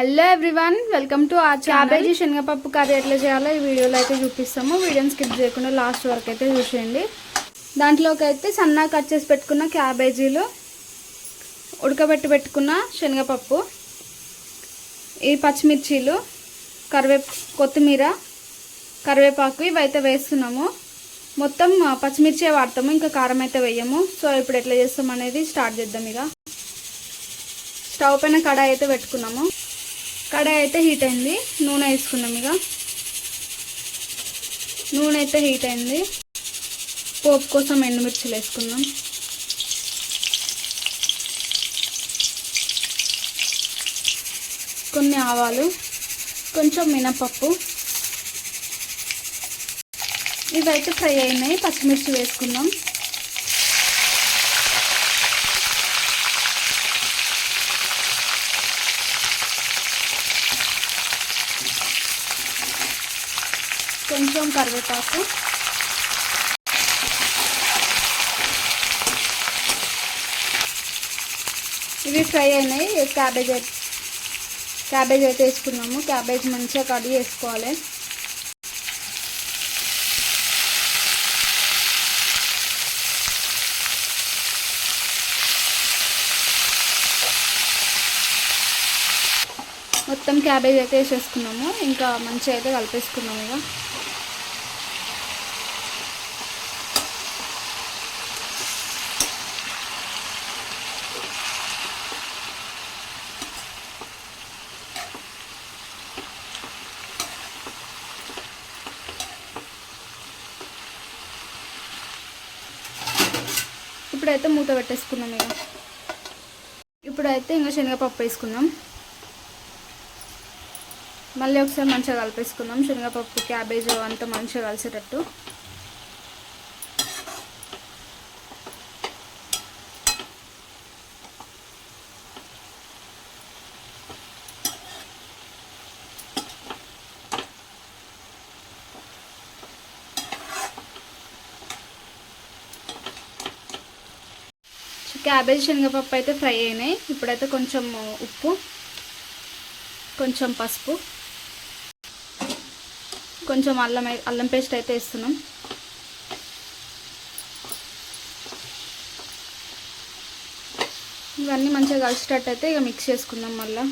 Hello everyone welcome to ఆ cabbage శనగపప్పు curry ఎట్లా చేయాలో ఈ వీడియోలో అయితే చూపిస్తాము. వీడియోని స్కిప్ చేయకుండా లాస్ట్ వరకు అయితే చూసేయండి. దాంట్లోకి అయితే సన్నగా కట్ చేసి పెట్టుకున్న క్యాబేజీలు ఉడకబెట్టి పెట్టుకున్న శనగపప్పు ఈ పచ్చిమిర్చీలు కరివే కొత్తిమీర కరివేపాకు ఇవి అయితే వేస్తున్నాము. మొత్తం పచ్చిమిర్చే వాడతాము ఇంకా కారం అయితే వేయము. సో ఇప్పుడు ఎట్లా చేస్తాం అనేది స్టార్ట్ చేద్దాం ఇక. స్టవ్ పైన కడాయి అయితే పెట్టుకున్నాము. కడాయి అయితే హీట్ అయింది. నూనె వేసుకున్నాం ఇక. నూనె అయితే హీట్ అయింది. పోపు కోసం ఎండుమిర్చిలు వేసుకున్నాం. కొన్ని ఆవాలు కొంచెం మినపప్పు. ఇవైతే ఫ్రై అయినాయి. పచ్చిమిర్చి వేసుకుందాం కొంచెం కరివేపాకు. ఇవి ఫ్రై అయినాయి. క్యాబేజ్ క్యాబేజ్ అయితే వేసుకున్నాము. క్యాబేజ్ మంచిగా కడిగి వేసుకోవాలి. మొత్తం క్యాబేజ్ అయితే వేసేసుకున్నాము. ఇంకా మంచిగా అయితే కలిపేసుకున్నాము ఇక. ఇప్పుడైతే మూత పెట్టేసుకున్నాం ఇక. ఇప్పుడైతే ఇంకా శనగపప్పు వేసుకుందాం. మళ్ళీ ఒకసారి మంచిగా కలిపేసుకుందాం. శనగపప్పు క్యాబేజ్ అంతా మంచిగా కలిసేటట్టు. క్యాబేజ్ శనగపప్పు అయితే ఫ్రై అయినాయి. ఇప్పుడైతే కొంచెం ఉప్పు కొంచెం పసుపు కొంచెం అల్లం అల్లం పేస్ట్ అయితే వేస్తున్నాం. ఇవన్నీ మంచిగా కలిసేటట్టు అయితే ఇక మిక్స్ చేసుకుందాం మళ్ళీ.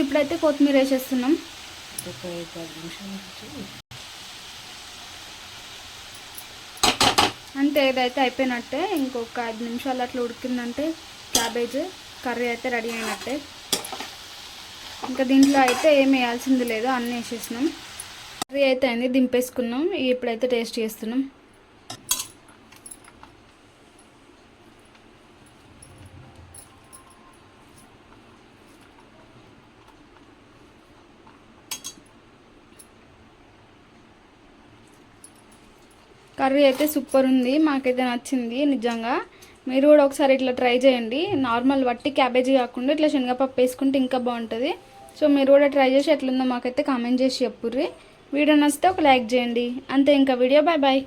ఇప్పుడైతే కొత్తిమీర వేసేస్తున్నాం. ఒక ఐదు నిమిషాల అంతే ఏదైతే అయిపోయినట్టే. ఇంకొక ఐదు నిమిషాలు అట్లా ఉడికిందంటే క్యాబేజ్ కర్రీ అయితే రెడీ అయినట్టే. ఇంకా దీంట్లో అయితే ఏం వేయాల్సింది లేదు అన్నీ వేసేసినాం. కర్రీ అయితే అయింది దింపేసుకున్నాం. ఇప్పుడైతే టేస్ట్ చేస్తున్నాం. కర్రీ అయితే సూపర్ ఉంది మాకైతే నచ్చింది నిజంగా. మీరు కూడా ఒకసారి ఇట్లా ట్రై చేయండి. నార్మల్ వట్టి క్యాబేజీ కాకుండా ఇట్లా శనగపప్పు వేసుకుంటే ఇంకా బాగుంటుంది. సో మీరు కూడా ట్రై చేసి ఎట్లుందో మాకైతే కామెంట్ చేసి చెప్పుర్రి. వీడియో నచ్చితే ఒక లైక్ చేయండి. అంతే ఇంకా వీడియో. Bye bye.